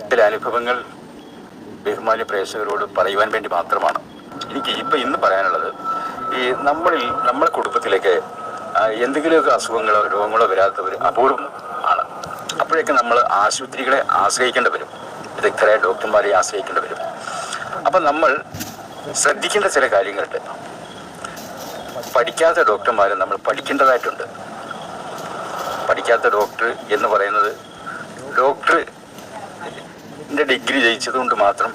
ചില അനുഭവങ്ങൾ ബഹുമാന്യ പ്രേക്ഷകരോട് പറയുവാൻ വേണ്ടി മാത്രമാണ്. എനിക്ക് ഇപ്പം ഇന്ന് പറയാനുള്ളത് ഈ നമ്മളിൽ നമ്മുടെ കുടുംബത്തിലേക്ക് എന്തെങ്കിലുമൊക്കെ അസുഖങ്ങളോ രോഗങ്ങളോ വരാത്തവർ അപൂർവം ആണ്. അപ്പോഴേക്ക് നമ്മൾ ആശുപത്രികളെ ആശ്രയിക്കേണ്ടി വരും. വിദഗ്ധരായ ഡോക്ടർമാരെ ആശ്രയിക്കേണ്ടി വരും. അപ്പം നമ്മൾ ശ്രദ്ധിക്കേണ്ട ചില കാര്യങ്ങളുണ്ട്. പഠിക്കാത്ത ഡോക്ടർമാരെ നമ്മൾ പഠിക്കേണ്ടതായിട്ടുണ്ട്. പഠിക്കാത്ത ഡോക്ടർ എന്ന് പറയുന്നത് ഡോക്ടർ എന്റെ ഡിഗ്രി ജയിച്ചതുകൊണ്ട് മാത്രം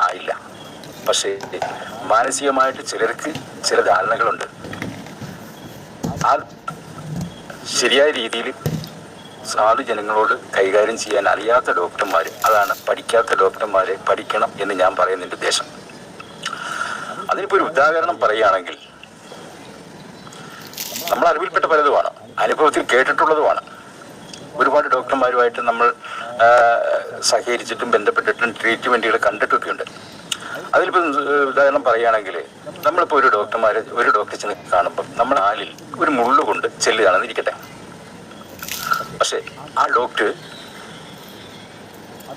ആയില്ല. പക്ഷേ മാനസികമായിട്ട് ചിലർക്ക് ചില ധാരണകളുണ്ട്. ആ ശരിയായ രീതിയിൽ സാധു ജനങ്ങളോട് കൈകാര്യം ചെയ്യാൻ അറിയാത്ത ഡോക്ടർമാർ അതാണ് പഠിക്കാത്ത ഡോക്ടർമാരെ പഠിക്കണം എന്ന് ഞാൻ പറയുന്നതിന്റെ ഉദ്ദേശം. അതിനിപ്പോൾ ഒരു ഉദാഹരണം പറയുകയാണെങ്കിൽ നമ്മൾ അറിവിൽപ്പെട്ട പലതുമാണ് അനുഭവത്തിൽ കേട്ടിട്ടുള്ളതുമാണ്. ഒരുപാട് ഡോക്ടർമാരുമായിട്ട് നമ്മൾ സഹകരിച്ചിട്ടും ബന്ധപ്പെട്ടിട്ടും ട്രീറ്റ്മെന്റുകൾ കണ്ടിട്ടൊക്കെ ഉണ്ട് അതിലിപ്പോൾ ഉദാഹരണം പറയുകയാണെങ്കിൽ നമ്മളിപ്പോൾ ഒരു ഡോക്ടർമാരെ ഒരു ഡോക്ടറെ ചെന്ന് കാണുമ്പോൾ നമ്മുടെ ആലിൽ ഒരു മുള്ളു കൊണ്ട് ചെല്ലുകയാണെന്ന് ഇരിക്കട്ടെ പക്ഷേ ആ ഡോക്ടർ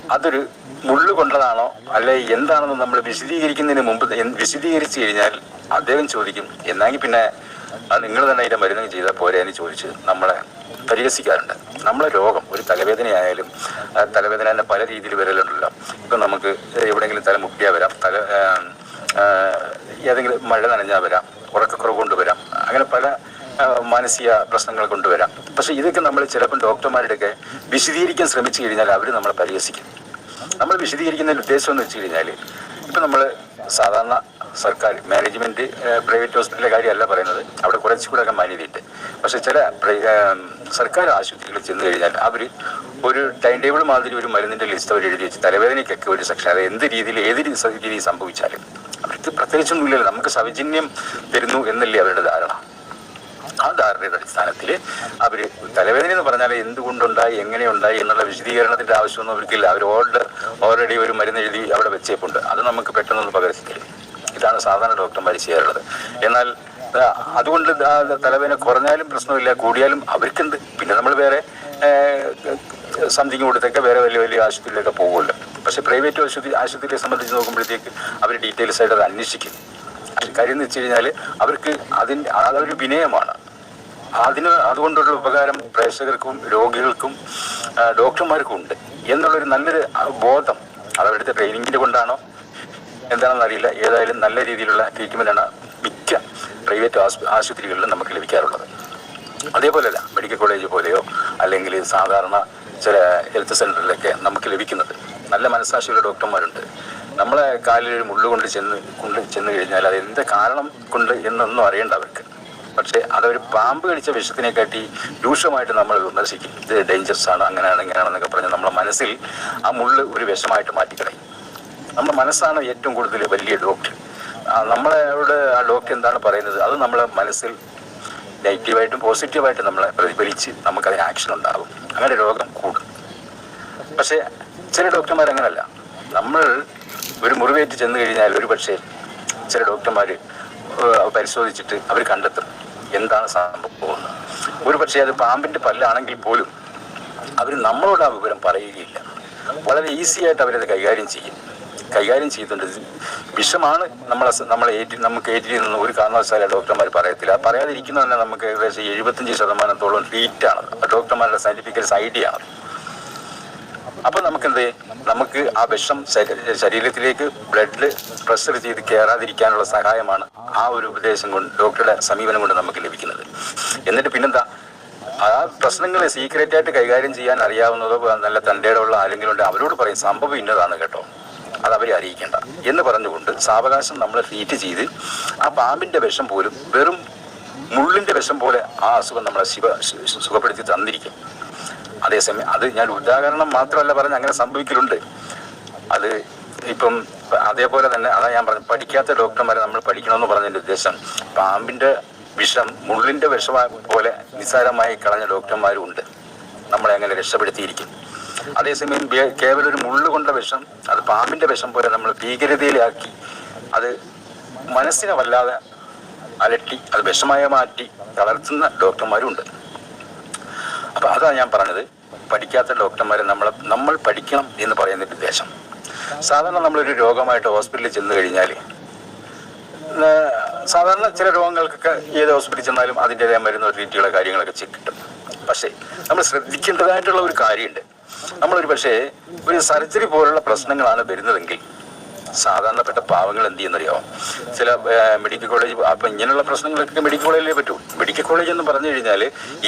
അതൊരു മുള്ളു കൊണ്ടതാണോ അല്ലെ എന്താണെന്ന് നമ്മൾ വിശദീകരിക്കുന്നതിന് മുമ്പ് വിശദീകരിച്ചു കഴിഞ്ഞാൽ അദ്ദേഹം ചോദിക്കും. എന്നാങ്കിൽ പിന്നെ അത് നിങ്ങൾ തന്നെ അതിന്റെ മരുന്ന് ചെയ്താൽ പോരെ എന്ന് ചോദിച്ച് നമ്മളെ പരിഹസിക്കാറുണ്ട്. നമ്മളെ രോഗം ഒരു തലവേദനയായാലും ആ തലവേദന തന്നെ പല രീതിയിൽ വരലുണ്ടല്ലോ. ഇപ്പം നമുക്ക് എവിടെയെങ്കിലും തല മുട്ടിയാൽ വരാം തല ഏതെങ്കിലും മഴ നനഞ്ഞാൽ വരാം ഉറക്കക്കുറവ് കൊണ്ടുവരാം അങ്ങനെ പല മാനസിക പ്രശ്നങ്ങൾ കൊണ്ടുവരാം പക്ഷേ ഇതൊക്കെ നമ്മൾ ചിലപ്പം ഡോക്ടർമാരുടെയൊക്കെ വിശദീകരിക്കാൻ ശ്രമിച്ചു കഴിഞ്ഞാൽ അവർ നമ്മളെ പരിഹസിക്കും. നമ്മൾ വിശദീകരിക്കുന്നതിന്റെ ഉദ്ദേശം എന്ന് വെച്ച് കഴിഞ്ഞാൽ ഇപ്പം നമ്മൾ സാധാരണ സർക്കാർ മാനേജ്മെന്റ് പ്രൈവറ്റ് ഹോസ്പിറ്റലിലെ കാര്യമല്ല പറയുന്നത്. അവിടെ കുറച്ചുകൂടെ ഒക്കെ മാന്യതയുണ്ട് പക്ഷേ ചില സർക്കാർ ആശുപത്രികളിൽ ചെന്ന് കഴിഞ്ഞാൽ അവർ ഒരു ടൈം ടേബിൾ മാതിരി ഒരു മരുന്നിന്റെ ലിസ്റ്റ് അവർ എഴുതി വെച്ച് തലവേദനയ്ക്കൊക്കെ ഒരു സെക്ഷൻ അത് എന്ത് രീതിയിൽ ഏത് രീതി രീതിയിൽ സംഭവിച്ചാലും അവർക്ക് പ്രത്യേകിച്ചൊന്നുമില്ലല്ലോ. നമുക്ക് സൗജന്യം തരുന്നു എന്നല്ലേ അവരുടെ ധാരണ. ആ ധാരണയുടെ അടിസ്ഥാനത്തിൽ അവർ തലവേദന എന്ന് പറഞ്ഞാൽ എന്തുകൊണ്ടുണ്ടായി എങ്ങനെയുണ്ടായി എന്നുള്ള വിശദീകരണത്തിന്റെ ആവശ്യമൊന്നും അവർക്കില്ല. അവർ ഓൾഡ് ഓൾറെഡി ഒരു മരുന്ന് എഴുതി അവിടെ വെച്ചേപ്പുണ്ട്. അത് നമുക്ക് പെട്ടെന്നൊന്ന് പകരത്തില്ല? ഇതാണ് സാധാരണ ഡോക്ടർമാർ ചെയ്യാറുള്ളത്. എന്നാൽ അതുകൊണ്ട് തലവേദന കുറഞ്ഞാലും പ്രശ്നമില്ല കൂടിയാലും അവർക്കുണ്ട്. പിന്നെ നമ്മൾ വേറെ സംതിങ് കൊടുത്തൊക്കെ വേറെ വലിയ വലിയ ആശുപത്രിയിലൊക്കെ പോകുമല്ലോ. പക്ഷേ പ്രൈവറ്റ് ആശുപത്രി ആശുപത്രിയെ സംബന്ധിച്ച് നോക്കുമ്പോഴത്തേക്ക് അവർ ഡീറ്റെയിൽസ് ആയിട്ട് അത് അന്വേഷിക്കും. കാര്യം എന്ന് വെച്ച് കഴിഞ്ഞാൽ അവർക്ക് അതിന്റെ അതൊരു വിനയമാണ്. അതിന് അതുകൊണ്ടുള്ള ഉപകാരം പ്രേക്ഷകർക്കും രോഗികൾക്കും ഡോക്ടർമാർക്കും ഉണ്ട്. എന്നുള്ളൊരു നല്ലൊരു ബോധം അതവിടുത്തെ ട്രെയിനിങ്ങിന്റെ കൊണ്ടാണോ? എന്താണെന്ന് അറിയില്ല. ഏതായാലും നല്ല രീതിയിലുള്ള ട്രീറ്റ്മെന്റാണ് മിക്ക പ്രൈവറ്റ് ആശു ആശുപത്രികളിലും നമുക്ക് ലഭിക്കാറുള്ളത്. അതേപോലെയല്ല മെഡിക്കൽ കോളേജ് പോലെയോ അല്ലെങ്കിൽ സാധാരണ ചില ഹെൽത്ത് സെന്ററിലൊക്കെ നമുക്ക് ലഭിക്കുന്നത്. നല്ല മനസ്സാക്ഷിയുള്ള ഡോക്ടർമാരുണ്ട്. നമ്മളെ കാലിൽ ഒരു മുള്ളു കൊണ്ട് ചെന്ന് കൊണ്ട് ചെന്ന് കഴിഞ്ഞാൽ അത് എന്ത് കാരണം കൊണ്ട് എന്നൊന്നും അറിയേണ്ട അവർക്ക്. പക്ഷേ അതൊരു പാമ്പ് കടിച്ച വിഷത്തിനെ കാട്ടി രൂക്ഷമായിട്ട് നമ്മൾ വിമർശിക്കും. ഇത് ഡേഞ്ചറസ് ആണ് അങ്ങനെയാണ് ഇങ്ങനെയാണെന്നൊക്കെ പറഞ്ഞ് നമ്മുടെ മനസ്സിൽ ആ മുള്ള് ഒരു വിഷമായിട്ട് മാറ്റിക്കളയും. നമ്മുടെ മനസ്സാണ് ഏറ്റവും കൂടുതൽ വലിയ ഡോക്ടർ നമ്മളെ നമ്മളോട് ആ ഡോക്ടർ എന്താണ് പറയുന്നത്? അത് നമ്മളെ മനസ്സിൽ നെഗറ്റീവായിട്ടും പോസിറ്റീവായിട്ടും നമ്മളെ പ്രതിഫലിച്ച് നമുക്കതിന് ആക്ഷൻ ഉണ്ടാകും. അങ്ങനെ രോഗം കൂടും. പക്ഷേ ചില ഡോക്ടർമാർ അങ്ങനല്ല നമ്മൾ ഒരു മുറിവേറ്റ് ചെന്ന് കഴിഞ്ഞാൽ ഒരു പക്ഷേ ചില ഡോക്ടർമാർ പരിശോധിച്ചിട്ട് അവർ കണ്ടെത്തും. എന്താണ് സംഭവം ഒരു പക്ഷേ അത് പാമ്പിന്റെ പല്ലാണെങ്കിൽ പോലും അവർ നമ്മളോട് ആ വിവരം പറയുകയില്ല. വളരെ ഈസി ആയിട്ട് അവരത് കൈകാര്യം ചെയ്യും. കൈകാര്യം ചെയ്യുന്നുണ്ട് വിഷമാണ് നമ്മളെ നമ്മളെ ഏറ്റി നമുക്ക് ഏറ്റിരുന്ന ഒരു കാരണവശാലും ഡോക്ടർമാർ പറയത്തില്ല. പറയാതിരിക്കുന്ന തന്നെ നമുക്ക് ഏകദേശം എഴുപത്തഞ്ച് ശതമാനത്തോളം ട്രീറ്റാണ് ഡോക്ടർമാരുടെ സയന്റിഫിക്കൽ ഐഡിയ ആണ്. അപ്പോൾ നമുക്കെന്ത്? നമുക്ക് ആ വിഷം ശരീരത്തിലേക്ക് ബ്ലഡിൽ പ്രഷർ ചെയ്ത് കയറാതിരിക്കാനുള്ള സഹായമാണ് ആ ഒരു ഉപദേശം കൊണ്ട് ഡോക്ടറുടെ സമീപനം കൊണ്ട് നമുക്ക് ലഭിക്കുന്നത്. എന്നിട്ട് പിന്നെന്താ? ആ പ്രശ്നങ്ങളെ സീക്രറ്റ് ആയിട്ട് കൈകാര്യം ചെയ്യാൻ അറിയാവുന്നതോ നല്ല തന്റെയുടെ ഉള്ള ആരെങ്കിലും ഉണ്ട് അവരോട് പറയും സംഭവം ഇന്നതാണ് കേട്ടോ. അത് അവരെ അറിയിക്കേണ്ട. എന്ന് പറഞ്ഞുകൊണ്ട് സാവകാശം നമ്മൾ ട്രീറ്റ് ചെയ്ത് ആ പാമ്പിന്റെ വിഷം പോലും വെറും മുള്ളിന്റെ വിഷം പോലെ ആ അസുഖം നമ്മളെ ശിവ സുഖപ്പെടുത്തി തന്നിരിക്കും. അതേസമയം അത് ഞാൻ ഉദാഹരണം മാത്രമല്ല പറഞ്ഞ് അങ്ങനെ സംഭവിക്കലുണ്ട്. അത് ഇപ്പം അതേപോലെ തന്നെ അതാ ഞാൻ പറഞ്ഞു പഠിക്കാത്ത ഡോക്ടർമാരെ നമ്മൾ പഠിക്കണമെന്ന് പറഞ്ഞതിന്റെ ഉദ്ദേശം. പാമ്പിന്റെ വിഷം മുള്ളിന്റെ വിഷ പോലെ നിസ്സാരമായി കളഞ്ഞ ഡോക്ടർമാരും ഉണ്ട്. നമ്മളെ അങ്ങനെ രക്ഷപ്പെടുത്തിയിരിക്കും. അതേസമയം കേവലം ഒരു മുള്ളു കൊണ്ട വിഷം അത് പാമ്പിന്റെ വിഷം പോലെ നമ്മൾ ഭീകരതയിലാക്കി അത് മനസ്സിനെ വല്ലാതെ അലട്ടി അത് വിഷമായി മാറ്റി തളർത്തുന്ന ഡോക്ടർമാരും ഉണ്ട്. അപ്പൊ അതാണ് ഞാൻ പറഞ്ഞത്. പഠിക്കാത്ത ഡോക്ടർമാരെ നമ്മൾ നമ്മൾ പഠിക്കണം എന്ന് പറയുന്ന ഉദ്ദേശം. സാധാരണ നമ്മളൊരു രോഗമായിട്ട് ഹോസ്പിറ്റലിൽ ചെന്ന് കഴിഞ്ഞാൽ സാധാരണ ചില രോഗങ്ങൾക്കൊക്കെ ഏത് ഹോസ്പിറ്റലിൽ ചെന്നാലും അതിന്റെതായ മരുന്ന് ട്രീറ്റുകളോ കാര്യങ്ങളൊക്കെ കിട്ടും. പക്ഷേ നമ്മൾ ശ്രദ്ധിക്കേണ്ടതായിട്ടുള്ള ഒരു കാര്യമുണ്ട്. നമ്മളൊരു പക്ഷേ ഒരു സർജറി പോലുള്ള പ്രശ്നങ്ങളാണ് വരുന്നതെങ്കിൽ സാധാരണപ്പെട്ട പാവങ്ങൾ എന്ത് ചെയ്യുന്നറിയോ? ചില മെഡിക്കൽ കോളേജ് അപ്പം ഇങ്ങനെയുള്ള പ്രശ്നങ്ങളൊക്കെ മെഡിക്കൽ കോളേജിലേ പറ്റൂ. മെഡിക്കൽ കോളേജ് എന്ന് പറഞ്ഞു കഴിഞ്ഞാൽ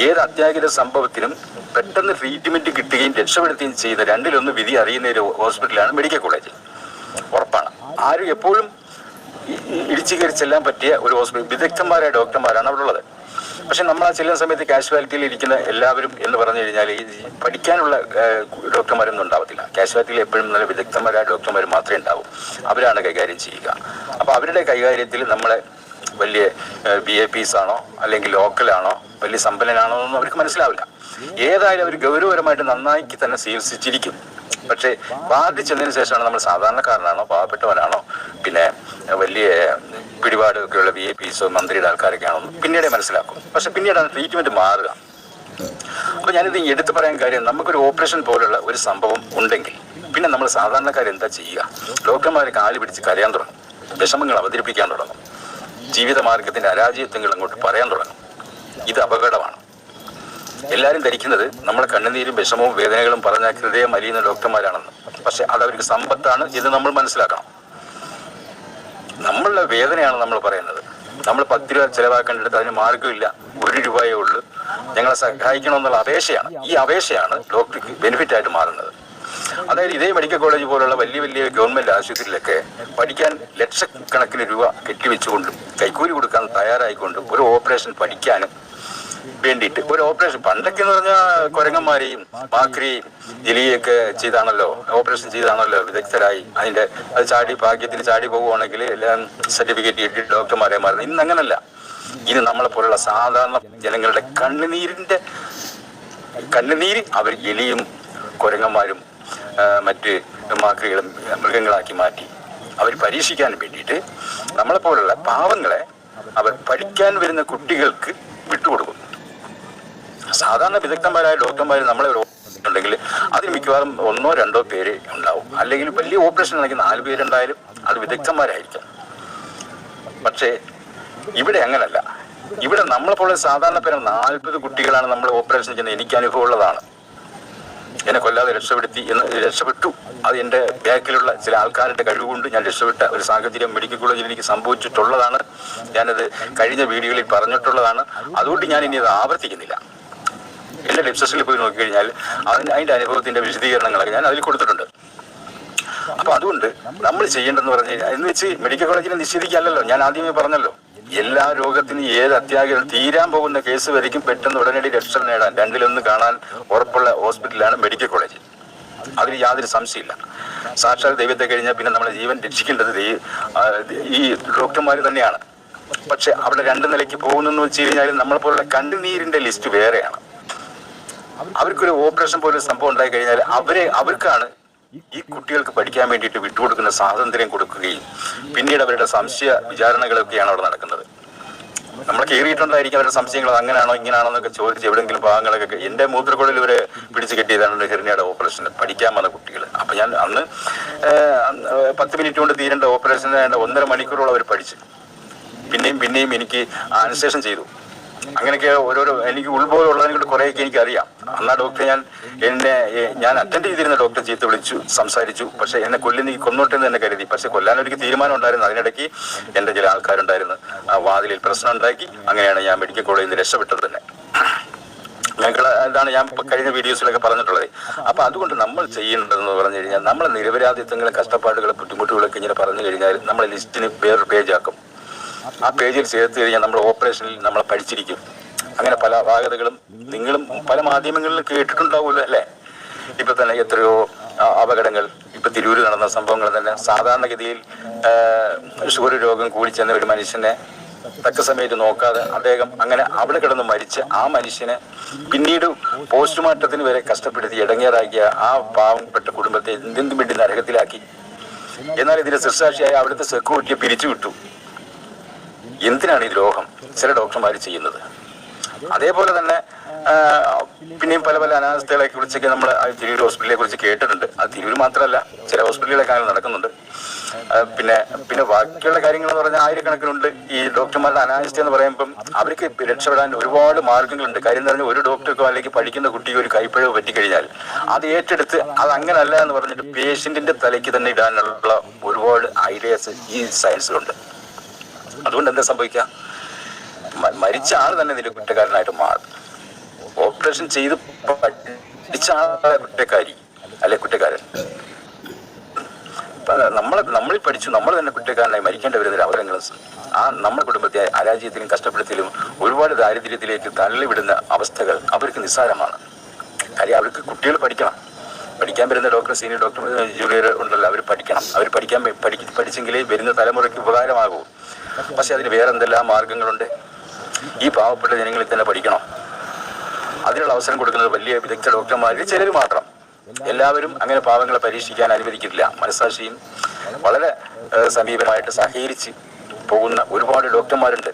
ഏത് അത്യാഹിത സംഭവത്തിനും പെട്ടെന്ന് ട്രീറ്റ്മെന്റ് കിട്ടുകയും രക്ഷപ്പെടുത്തുകയും ചെയ്യുന്ന രണ്ടിലൊന്ന് വിധി അറിയുന്ന ഒരു ഹോസ്പിറ്റലാണ് മെഡിക്കൽ കോളേജ് ഉറപ്പാണ്. ആരും എപ്പോഴും ഇടിച്ചു കയറി ചെല്ലാൻ പറ്റിയ ഒരു ഹോസ്പിറ്റൽ വിദഗ്ധന്മാരായ ഡോക്ടർമാരാണ് അവിടെ ഉള്ളത്. പക്ഷെ നമ്മൾ ആ ചെല്ലുന്ന സമയത്ത് കാഷ്വാലിറ്റിയിൽ ഇരിക്കുന്ന എല്ലാവരും എന്ന് പറഞ്ഞു കഴിഞ്ഞാൽ ഈ പഠിക്കാനുള്ള ഡോക്ടർമാരൊന്നും ഉണ്ടാവത്തില്ല. കാഷ്വാലിറ്റിയിൽ എപ്പോഴും നല്ല വിദഗ്ധന്മാരായ ഡോക്ടർമാർ മാത്രമേ ഉണ്ടാവൂ. അവരാണ് കൈകാര്യം ചെയ്യുക. അപ്പോൾ അവരുടെ കൈകാര്യത്തിൽ നമ്മളെ വലിയ ബി എ പീസ് ആണോ അല്ലെങ്കിൽ ലോക്കലാണോ വലിയ സമ്പന്നനാണോ എന്നൊന്നും അവർക്ക് മനസ്സിലാവില്ല. ഏതായാലും അവർ ഗൗരവപരമായിട്ട് നന്നാക്കി തന്നെ ചികിത്സിച്ചിരിക്കും. പക്ഷേ ബാധിച്ചതിന് ശേഷമാണ് നമ്മൾ സാധാരണക്കാരനാണോ പാവപ്പെട്ടവനാണോ പിന്നെ വലിയ പിടിപാടൊക്കെയുള്ള വി ഐ പിസോ മന്ത്രിയുടെ ആൾക്കാരൊക്കെ ആണോ എന്ന് പിന്നീട് മനസ്സിലാക്കും. പക്ഷെ പിന്നീട് പിന്നീടാണ് ട്രീറ്റ്മെന്റ് മാറുക. അപ്പൊ ഞാനിത് എടുത്തു പറയാൻ കാര്യം നമുക്കൊരു ഓപ്പറേഷൻ പോലുള്ള ഒരു സംഭവം ഉണ്ടെങ്കിൽ പിന്നെ നമ്മൾ സാധാരണക്കാർ എന്താ ചെയ്യുക? ഡോക്ടർമാർ കാൽ പിടിച്ച് കരയാൻ തുടങ്ങും. വിഷമങ്ങൾ അവതരിപ്പിക്കാൻ തുടങ്ങും. ജീവിതമാർഗത്തിന്റെ അരാജയത്വങ്ങൾ അങ്ങോട്ട് പറയാൻ തുടങ്ങും. ഇത് അപകടമാണ്. എല്ലാവരും ധരിക്കുന്നത് നമ്മളെ കണ്ണുനീരും വിഷമവും വേദനകളും പറഞ്ഞ ഹൃദയം അലിയുന്ന ഡോക്ടർമാരാണെന്ന്. പക്ഷെ അതവർക്ക് സമ്പത്താണ് ഇത് നമ്മൾ മനസ്സിലാക്കണം. നമ്മളുടെ വേദനയാണ് നമ്മൾ പറയുന്നത്. നമ്മൾ പത്ത് രൂപ ചെലവാക്കേണ്ടത് അതിന് മാർഗമില്ല ഒരു രൂപയേ ഉള്ളൂ. ഞങ്ങളെ സഹായിക്കണമെന്നുള്ള അപേക്ഷയാണ്. ഈ അപേക്ഷയാണ് ഡോക്ടർക്ക് ബെനിഫിറ്റ് ആയിട്ട് മാറുന്നത്. അതായത് ഇതേ മെഡിക്കൽ കോളേജ് പോലുള്ള വലിയ വലിയ ഗവൺമെന്റ് ആശുപത്രിയിലൊക്കെ പഠിക്കാൻ ലക്ഷക്കണക്കിന് രൂപ കെട്ടിവെച്ചുകൊണ്ടും കൈക്കൂലി കൊടുക്കാൻ തയ്യാറായിക്കൊണ്ടും ഒരു ഓപ്പറേഷൻ പഠിക്കാനും വേണ്ടിയിട്ട്. ഒരു ഓപ്പറേഷൻ പണ്ടൊക്കെ എന്ന് പറഞ്ഞാൽ കുരങ്ങന്മാരെയും ബാക്രിയും ജിലിയൊക്കെ ചെയ്താണല്ലോ ഓപ്പറേഷൻ ചെയ്താണല്ലോ വിദഗ്ധരായി. അതിന്റെ അത് ചാടി ഭാഗ്യത്തിന് ചാടി പോകുവാണെങ്കിൽ എല്ലാം സർട്ടിഫിക്കറ്റ് കിട്ടി ഡോക്ടർമാരെ മാറുന്നത് ഇന്ന് അങ്ങനല്ല. ഇനി നമ്മളെ പോലുള്ള സാധാരണ ജനങ്ങളുടെ കണ്ണുനീരിന്റെ കണ്ണുനീര് അവർ എലിയും കുരങ്ങന്മാരും മറ്റ് മാക്രികളും മൃഗങ്ങളാക്കി മാറ്റി. അവർ പരീക്ഷിക്കാൻ വേണ്ടിയിട്ട് നമ്മളെ പോലുള്ള പാവങ്ങളെ അവർ പഠിക്കാൻ വരുന്ന കുട്ടികൾക്ക് സാധാരണ വിദഗ്ധന്മാരായ ഡോക്ടർമാർ നമ്മളെ ഒരു ഉണ്ടെങ്കിൽ അതിന് മിക്കവാറും ഒന്നോ രണ്ടോ പേര് ഉണ്ടാവും. അല്ലെങ്കിൽ വലിയ ഓപ്പറേഷൻ ആണെങ്കിൽ നാല് പേരുണ്ടായാലും അത് വിദഗ്ധന്മാരായിരിക്കും. പക്ഷേ ഇവിടെ അങ്ങനല്ല. ഇവിടെ നമ്മളെപ്പോലെ സാധാരണ പേര് നാൽപ്പത് കുട്ടികളാണ് നമ്മൾ ഓപ്പറേഷൻ ചെയ്യുന്നത്. എനിക്ക് അനുഭവമുള്ളതാണ് എന്നെ കൊല്ലാതെ രക്ഷപ്പെടുത്തി എന്ന് രക്ഷപ്പെട്ടു. അത് എന്റെ ബാക്കിലുള്ള ചില ആൾക്കാരുടെ കഴിവുകൊണ്ട് ഞാൻ രക്ഷപ്പെട്ട ഒരു സാഹചര്യം മെഡിക്കൽ കോളേജിൽ എനിക്ക് സംഭവിച്ചിട്ടുള്ളതാണ്. ഞാനത് കഴിഞ്ഞ വീഡിയോയിൽ പറഞ്ഞിട്ടുള്ളതാണ്. അതുകൊണ്ട് ഞാൻ ഇനി അത് ആവർത്തിക്കുന്നില്ല. എന്റെ ലിപ്സസിൽ പോയി നോക്കിക്കഴിഞ്ഞാൽ അതിന് അതിന്റെ അനുഭവത്തിന്റെ വിശദീകരണങ്ങളൊക്കെ ഞാൻ അതിൽ കൊടുത്തിട്ടുണ്ട്. അപ്പോൾ അതുകൊണ്ട് നമ്മൾ ചെയ്യേണ്ടതെന്ന് പറഞ്ഞു കഴിഞ്ഞാൽ എന്ന് വെച്ച് മെഡിക്കൽ കോളേജിനെ നിഷേധിക്കാമല്ലോ ഞാൻ ആദ്യമേ പറഞ്ഞല്ലോ. എല്ലാ രോഗത്തിനും ഏത് അത്യാഗ്രഹം തീരാൻ പോകുന്ന കേസ് വരയ്ക്കും പെട്ടെന്ന് ഉടനടി രക്ഷ നേടാൻ. രണ്ടിലൊന്ന് കാണാൻ ഉറപ്പുള്ള ഹോസ്പിറ്റലാണ് മെഡിക്കൽ കോളേജ് അതിൽ യാതൊരു സംശയമില്ല. സാക്ഷാൽ ദൈവത്തെ കഴിഞ്ഞാൽ പിന്നെ നമ്മളെ ജീവൻ രക്ഷിക്കേണ്ടത് ഈ ഡോക്ടർമാർ തന്നെയാണ്. പക്ഷെ അവിടെ രണ്ട് നിലയ്ക്ക് പോകുന്നെന്ന് വെച്ച് കഴിഞ്ഞാൽ നമ്മളെ പോലുള്ള കണ്ണുനീരിന്റെ ലിസ്റ്റ് വേറെയാണ്. അവർക്കൊരു ഓപ്പറേഷൻ പോലെ സംഭവം ഉണ്ടായി കഴിഞ്ഞാൽ അവരെ അവർക്കാണ് ഈ കുട്ടികൾക്ക് പഠിക്കാൻ വേണ്ടിയിട്ട് വിട്ടുകൊടുക്കുന്ന സ്വാതന്ത്ര്യം കൊടുക്കുകയും പിന്നീട് അവരുടെ സംശയ വിചാരണകളൊക്കെയാണ് അവിടെ നടക്കുന്നത്. നമ്മൾ കയറിയിട്ടുണ്ടായിരിക്കും അവരുടെ സംശയങ്ങൾ അങ്ങനെയാണോ ഇങ്ങനെയാണോ എന്നൊക്കെ ചോദിച്ച് എവിടെയെങ്കിലും ഭാഗങ്ങളൊക്കെ എന്റെ മൂത്രക്കുഴലിൽ ഇവരെ പിടിച്ചു കെട്ടിയതാണ് ഹെർണിയുടെ ഓപ്പറേഷൻ. പഠിക്കാൻ വന്ന കുട്ടികൾ അപ്പൊ ഞാൻ അന്ന് പത്ത് മിനിറ്റ് കൊണ്ട് തീരേണ്ട ഓപ്പറേഷൻ ഒന്നര മണിക്കൂറോളം അവർ പഠിച്ചു. പിന്നെയും പിന്നെയും എനിക്ക് അനുശേഷം ചെയ്തു. അങ്ങനെയൊക്കെ ഓരോരോ എനിക്ക് ഉത്ബോധമുള്ളതിനെ കൊണ്ട് കുറേയൊക്കെ എനിക്ക് അറിയാം അന്നാ ഡോക്ടറെ ഞാൻ എന്നെ ഞാൻ അറ്റൻഡ് ചെയ്തിരുന്ന ഡോക്ടറെ ചീത്ത വിളിച്ചു സംസാരിച്ചു. പക്ഷെ എന്നെ കൊല്ലുന്ന കൊന്നോട്ടെ കൊന്നോട്ടെന്ന് തന്നെ കരുതി. പക്ഷെ കൊല്ലാൻ ഒരു തീരുമാനം ഉണ്ടായിരുന്നു. അതിനിടയ്ക്ക് എന്റെ ചില ആൾക്കാരുണ്ടായിരുന്നു. ആ വാതിലിൽ പ്രശ്നം ഉണ്ടാക്കി. അങ്ങനെയാണ് ഞാൻ മെഡിക്കൽ കോളേജിൽ നിന്ന് രക്ഷപ്പെട്ടത് തന്നെ. ഞങ്ങൾ ഇതാണ് ഞാൻ കഴിഞ്ഞ വീഡിയോസിലൊക്കെ പറഞ്ഞിട്ടുള്ളത്. അപ്പൊ അതുകൊണ്ട് നമ്മൾ ചെയ്യേണ്ടതെന്ന് പറഞ്ഞു കഴിഞ്ഞാൽ നമ്മളെ നിരപരാധിത്വങ്ങളും കഷ്ടപ്പാടുകളും ബുദ്ധിമുട്ടുകളൊക്കെ ഇങ്ങനെ പറഞ്ഞു കഴിഞ്ഞാൽ നമ്മളെ ലിസ്റ്റിന് വേറൊരു പേജാക്കും ആ പേജിൽ ചേർത്ത് കഴിഞ്ഞാൽ നമ്മൾ ഓപ്പറേഷനിൽ നമ്മളെ പഠിച്ചിരിക്കും. അങ്ങനെ പല വാഗതകളും നിങ്ങളും പല മാധ്യമങ്ങളിലും കേട്ടിട്ടുണ്ടാവുമല്ലോ അല്ലേ? ഇപ്പൊ തന്നെ എത്രയോ അപകടങ്ങൾ ഇപ്പൊ തിരൂര് നടന്ന സംഭവങ്ങൾ തന്നെ സാധാരണഗതിയിൽ ഷുഗർ രോഗം കൂടി ചെന്ന ഒരു മനുഷ്യനെ തക്ക സമയത്ത് നോക്കാതെ അദ്ദേഹം അങ്ങനെ അവിടെ കിടന്ന് മരിച്ച ആ മനുഷ്യനെ പിന്നീട് പോസ്റ്റ്മോർട്ടത്തിന് വരെ കഷ്ടപ്പെടുത്തി ഇടങ്ങേറാക്കിയ ആ പാവപ്പെട്ട കുടുംബത്തെ എന്തെന്തും വേണ്ടി നരകത്തിലാക്കി. എന്നാൽ ഇതിന്റെ ദൃസാക്ഷിയായ അവിടുത്തെ സെക്യൂരിറ്റിയെ പിരിച്ചുവിട്ടു. എന്തിനാണ് ഈ ദ്രോഹം? ചില ഡോക്ടർമാർ ചെയ്യുന്നത്. അതേപോലെ തന്നെ പിന്നെയും പല പല അനാസ്ഥകളെ കുറിച്ചൊക്കെ നമ്മൾ തിരൂർ ഹോസ്പിറ്റലിനെ കുറിച്ച് കേട്ടിട്ടുണ്ട്. അത് തിരൂർ മാത്രമല്ല ചില ഹോസ്പിറ്റലുകളൊക്കെ അങ്ങനെ നടക്കുന്നുണ്ട്. പിന്നെ പിന്നെ ബാക്കിയുള്ള കാര്യങ്ങൾ എന്ന് പറഞ്ഞാൽ ആയിരക്കണക്കിനുണ്ട്. ഈ ഡോക്ടർമാരുടെ അനാസ്ഥ എന്ന് പറയുമ്പം അവർക്ക് രക്ഷപ്പെടാൻ ഒരുപാട് മാർഗങ്ങളുണ്ട്. കാര്യം എന്ന് പറഞ്ഞാൽ ഒരു ഡോക്ടർക്കോ അല്ലെങ്കിൽ പഠിക്കുന്ന കുട്ടിക്ക് ഒരു കൈപ്പിഴവ് പറ്റിക്കഴിഞ്ഞാൽ അത് ഏറ്റെടുത്ത് അത് അങ്ങനല്ല എന്ന് പറഞ്ഞിട്ട് പേഷ്യന്റിന്റെ തലയ്ക്ക് തന്നെ ഇടാനുള്ള ഒരുപാട് ഐഡിയാസ് ഈ സയൻസിലുണ്ട് അതുകൊണ്ട് എന്താ സംഭവിക്കുക? മരിച്ച ആൾ തന്നെ ഇതിൽ കുറ്റക്കാരനായിട്ട് മാറും. ഓപ്പറേഷൻ ചെയ്ത് പഠിച്ച ആളെ കുറ്റക്കാരി അല്ലെ കുറ്റക്കാരൻ? നമ്മളെ നമ്മൾ പഠിച്ചു നമ്മൾ തന്നെ കുറ്റക്കാരനായി മരിക്കേണ്ടി വരുന്ന അവസരങ്ങൾ ആ നമ്മുടെ കുടുംബത്തെ അരാജ്യത്തിലും കഷ്ടപ്പെടുത്തിലും ഒരുപാട് ദാരിദ്ര്യത്തിലേക്ക് തള്ളിവിടുന്ന അവസ്ഥകൾ അവർക്ക് നിസ്സാരമാണ്. കാര്യം അവർക്ക് കുട്ടികൾ പഠിക്കണം. പഠിക്കാൻ വരുന്ന ഡോക്ടർ സീനിയർ ഡോക്ടർ ജൂനിയർ ഉണ്ടല്ലോ അവർ പഠിക്കണം. അവർ പഠിക്കാൻ പഠിച്ചെങ്കിലേ വരുന്ന തലമുറയ്ക്ക് ഉപകാരമാകൂ. പക്ഷെ അതിന് വേറെ എന്തെല്ലാം മാർഗങ്ങളുണ്ട്? ഈ പാവപ്പെട്ട ജനങ്ങളിൽ തന്നെ പഠിക്കണം? അതിനുള്ള അവസരം കൊടുക്കുന്നത് വലിയ വിദഗ്ധ ഡോക്ടർമാരിൽ ചിലർ മാത്രം. എല്ലാവരും അങ്ങനെ പാവങ്ങളെ പരീക്ഷിക്കാൻ അനുവദിക്കില്ല. മനസാക്ഷിയും വളരെ സമീപമായിട്ട് സഹകരിച്ച് പോകുന്ന ഒരുപാട് ഡോക്ടർമാരുണ്ട്.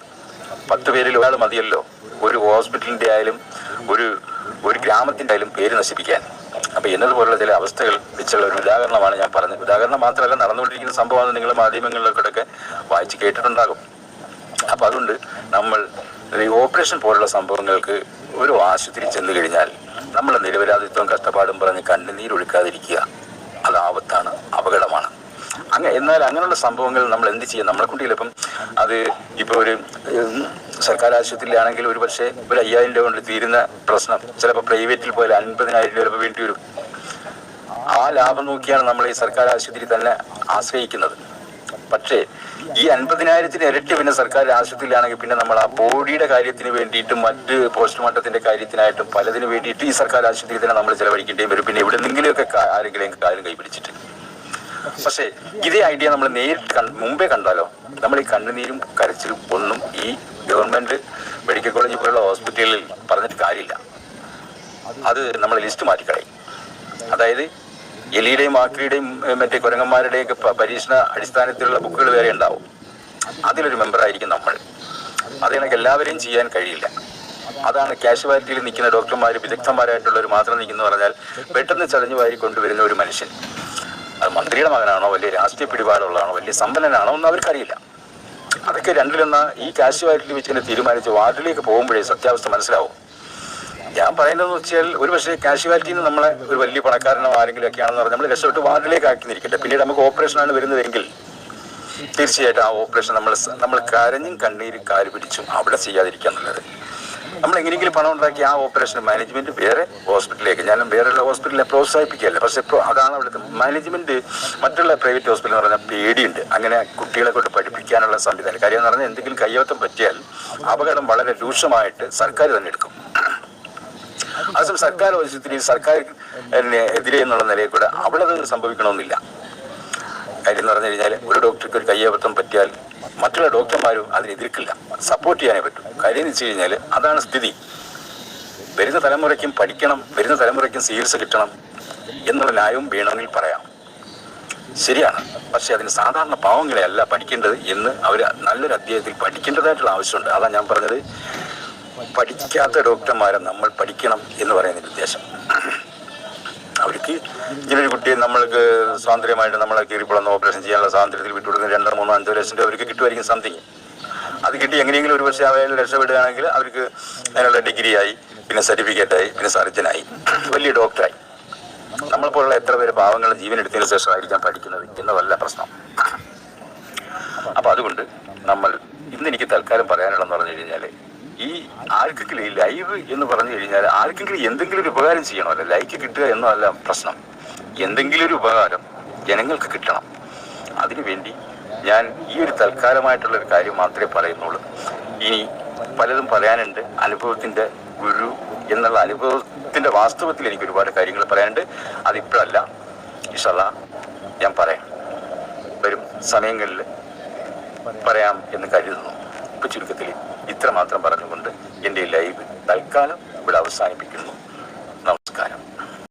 പത്ത് പേരിൽ ഒരാൾ മതിയല്ലോ. ഒരു ഹോസ്പിറ്റലിന്റെ ആയാലും ഒരു ഒരു ഗ്രാമത്തിന്റെ ആയാലും പേര് നശിപ്പിക്കാൻ. അപ്പൊ എന്നതുപോലുള്ള ചില അവസ്ഥകൾ വെച്ചുള്ള ഒരു ഉദാഹരണമാണ് ഞാൻ പറഞ്ഞത്. ഉദാഹരണം മാത്രമല്ല നടന്നുകൊണ്ടിരിക്കുന്ന സംഭവമാണ് നിങ്ങൾ മാധ്യമങ്ങളിലൊക്കെ വായിച്ച് കേട്ടിട്ടുണ്ടാകും. അപ്പൊ അതുകൊണ്ട് നമ്മൾ ഈ ഓപ്പറേഷൻ പോലുള്ള സംഭവങ്ങൾക്ക് ഒരു ആശുപത്രി ചെന്ന് കഴിഞ്ഞാൽ നമ്മളെ നിരപരാധിത്വം കഷ്ടപ്പാടും പറഞ്ഞ് കണ്ണുനീരൊഴുക്കാതിരിക്കുക അത് ആപത്താണ് അപകടമാണ്. അങ്ങനെ എന്നാൽ അങ്ങനെയുള്ള സംഭവങ്ങൾ നമ്മൾ എന്ത് ചെയ്യും? നമ്മളെ കൊണ്ട് ചിലപ്പം അത് ഇപ്പോൾ ഒരു സർക്കാർ ആശുപത്രിയിലാണെങ്കിൽ ഒരു പക്ഷേ ഒരു അയ്യായിരം രൂപ കൊണ്ട് തീരുന്ന പ്രശ്നം. ചിലപ്പോൾ പ്രൈവറ്റിൽ പോയാൽ അൻപതിനായിരം രൂപ വേണ്ടി വരും. ആ ലാഭം നോക്കിയാണ് നമ്മൾ ഈ സർക്കാർ ആശുപത്രി തന്നെ ആശ്രയിക്കുന്നത്. പക്ഷേ ഈ അൻപതിനായിരത്തിന് ഇരട്ടി പിന്നെ സർക്കാർ ആശുപത്രിയിലാണെങ്കിൽ പിന്നെ നമ്മൾ ആ ബോഡിയുടെ കാര്യത്തിന് വേണ്ടിയിട്ടും മറ്റ് പോസ്റ്റ്മോർട്ടത്തിന്റെ കാര്യത്തിനായിട്ടും പലതിനു വേണ്ടിയിട്ട് ഈ സർക്കാർ ആശുപത്രി തന്നെ നമ്മൾ ചിലവഴിക്കേണ്ടി വരും. പിന്നെ എവിടെ നിന്നെങ്കിലുമൊക്കെ ആരെങ്കിലും കാര്യം കൈപിടിച്ചിട്ട് പക്ഷേ ഇതേ ഐഡിയ നമ്മൾ നേരിട്ട് മുമ്പേ കണ്ടാലോ? നമ്മൾ ഈ കണ്ണുനീരും കരച്ചിലും ഒന്നും ഈ ഗവൺമെന്റ് മെഡിക്കൽ കോളേജ് പോലുള്ള ഹോസ്പിറ്റലിൽ പറഞ്ഞിട്ട് കാര്യമില്ല. അത് നമ്മൾ ലിസ്റ്റ് മാറ്റിക്കളയും. അതായത് എലിയുടെയും ആക്രിയുടെയും മറ്റേ കുരങ്ങന്മാരുടെയും ഒക്കെ പരീക്ഷണ അടിസ്ഥാനത്തിലുള്ള ബുക്കുകൾ വേറെ ഉണ്ടാവും. അതിലൊരു മെമ്പറായിരിക്കും നമ്മൾ. അത് കണക്ക് എല്ലാവരെയും ചെയ്യാൻ കഴിയില്ല. അതാണ് കാഷ്വാലിറ്റിയിൽ നിൽക്കുന്ന ഡോക്ടർമാർ വിദഗ്ധന്മാരായിട്ടുള്ളവർ മാത്രം നിൽക്കുന്നു പറഞ്ഞാൽ പെട്ടെന്ന് ചതഞ്ഞു വാരി കൊണ്ടുവരുന്ന ഒരു മനുഷ്യൻ. അത് മന്ത്രിയുടെ മകനാണോ വലിയ രാഷ്ട്രീയ പിടിപാടുള്ളതാണോ വലിയ സമ്പന്നനാണോ ഒന്നും അവർക്കറിയില്ല. അതൊക്കെ രണ്ടിലൊന്ന് ഈ വെച്ച് തന്നെ തീരുമാനിച്ച് വാർഡിലേക്ക് പോകുമ്പോഴേ സത്യാവസ്ഥ മനസ്സിലാവും. ഞാൻ പറയുന്നതെന്ന് വെച്ചാൽ ഒരു പക്ഷേ കാഷ്വാലിറ്റിയിൽ നിന്ന് നമ്മളെ ഒരു വലിയ പണക്കാരനോ ആരെങ്കിലും ഒക്കെ ആണെന്ന് പറഞ്ഞാൽ നമ്മൾ രക്ഷപ്പെട്ട് വാർഡിലേക്ക് ആക്കി നിൽക്കട്ടെ പിന്നീട് നമുക്ക് ഓപ്പറേഷനാണ് വരുന്നതെങ്കിൽ തീർച്ചയായിട്ടും ആ ഓപ്പറേഷൻ നമ്മൾ നമ്മൾ കരഞ്ഞും കണ്ണീരും കാൽ പിടിച്ചും അവിടെ ചെയ്യാതിരിക്കാൻ നല്ലത് നമ്മൾ എങ്ങനെയെങ്കിലും പണം ഉണ്ടാക്കി ആ ഓപ്പറേഷൻ മാനേജ്മെന്റ് വേറെ ഹോസ്പിറ്റലിലേക്ക് ഞാൻ വേറെയുള്ള ഹോസ്പിറ്റലിനെ പ്രോത്സാഹിപ്പിക്കുകയല്ല. പക്ഷെ ഇപ്പോൾ അതാണ് അവിടുത്തെ മാനേജ്മെന്റ് മറ്റുള്ള പ്രൈവറ്റ് ഹോസ്പിറ്റൽ എന്ന് പറഞ്ഞാൽ പേടിയുണ്ട്. അങ്ങനെ കുട്ടികളെ കൊണ്ട് പഠിപ്പിക്കാനുള്ള സംവിധാനം. കാര്യം എന്ന് പറഞ്ഞാൽ എന്തെങ്കിലും കയ്യവത്തം പറ്റിയാൽ അപകടം വളരെ രൂക്ഷമായിട്ട് സർക്കാർ തന്നെ എടുക്കും. അത് സർക്കാർ ആശുപത്രിയിൽ സർക്കാർ എതിരെ എന്നുള്ള നിലയിൽ കൂടെ അവിടെ സംഭവിക്കണമെന്നില്ല. കാര്യം എന്ന് പറഞ്ഞു കഴിഞ്ഞാൽ ഒരു ഡോക്ടർക്ക് ഒരു കയ്യബദ്ധം പറ്റിയാൽ മറ്റുള്ള ഡോക്ടർമാരും അതിനെ എതിർക്കില്ല. സപ്പോർട്ട് ചെയ്യാനേ പറ്റും. കാര്യം എന്ന് വെച്ച് കഴിഞ്ഞാൽ അതാണ് സ്ഥിതി. വരുന്ന തലമുറയ്ക്കും പഠിക്കണം വരുന്ന തലമുറയ്ക്കും ചികിത്സ കിട്ടണം എന്നുള്ള ന്യായവും വേണമെങ്കിൽ പറയാം. ശരിയാണ്. പക്ഷെ അതിന് സാധാരണ പാവങ്ങളെ അല്ല പഠിക്കേണ്ടത് എന്ന് അവർ നല്ലൊരു അധ്യായത്തിൽ പഠിക്കേണ്ടതായിട്ടുള്ള ആവശ്യമുണ്ട്. അതാണ് ഞാൻ പറഞ്ഞത്. പഠിക്കാത്ത ഡോക്ടർമാരെ നമ്മൾ പഠിക്കണം എന്ന് പറയുന്ന ഉദ്ദേശം. അവർക്ക് ഇങ്ങനൊരു കുട്ടിയെ നമ്മൾക്ക് സ്വാതന്ത്ര്യമായിട്ട് നമ്മളെ കീറിപ്പുളന്ന് ഓപ്പറേഷൻ ചെയ്യാനുള്ള സ്വാതന്ത്ര്യത്തിൽ വിട്ടുകൊടുക്കുന്ന രണ്ടര മൂന്നോ അഞ്ചോ ലക്ഷം രൂപ അവർക്ക് കിട്ടുമായിരിക്കും സംതിങ് അത് കിട്ടി എങ്ങനെയെങ്കിലും ഒരു പക്ഷേ അവയിൽ രക്ഷപ്പെടുകയാണെങ്കിൽ അവർക്ക് അതിനുള്ള ഡിഗ്രിയായി പിന്നെ സർട്ടിഫിക്കറ്റായി പിന്നെ സർജനായി വലിയ ഡോക്ടറായി നമ്മളെപ്പോലുള്ള എത്ര പേര് പാവങ്ങൾ ജീവൻ എടുത്തതിന് ശേഷമായിരിക്കാം പഠിക്കുന്നത്? എന്നതല്ല പ്രശ്നം. അപ്പൊ അതുകൊണ്ട് നമ്മൾ ഇന്ന് എനിക്ക് തൽക്കാലം പറയാനുള്ളതെന്ന് പറഞ്ഞു കഴിഞ്ഞാൽ ഈ ആർക്കെങ്കിലും ഈ ലൈവ് എന്ന് പറഞ്ഞു കഴിഞ്ഞാൽ ആർക്കെങ്കിലും എന്തെങ്കിലും ഒരു ഉപകാരം ചെയ്യണമല്ലോ ലൈക്ക് കിട്ടുക എന്നല്ല പ്രശ്നം. എന്തെങ്കിലും ഒരു ഉപകാരം ജനങ്ങൾക്ക് കിട്ടണം. അതിനുവേണ്ടി ഞാൻ ഈ ഒരു തൽക്കാലമായിട്ടുള്ള ഒരു കാര്യം മാത്രമേ പറയുന്നുള്ളൂ. ഇനി പലതും പറയാനുണ്ട്. അനുഭവത്തിന്റെ ഗുരു എന്നുള്ള അനുഭവത്തിന്റെ വാസ്തവത്തിൽ എനിക്ക് ഒരുപാട് കാര്യങ്ങൾ പറയാനുണ്ട്. അതിപ്പോഴല്ല. ഇഷല്ല ഞാൻ പറയാം. വരും സമയങ്ങളിൽ പറയാം എന്ന് കരുതുന്നു. ഇപ്പം ചുരുക്കത്തിൽ ഇത്രമാത്രം പറഞ്ഞുകൊണ്ട് എന്റെ ലൈവ് തൽക്കാലം ഇവിടെ അവസാനിപ്പിക്കുന്നു. നമസ്കാരം.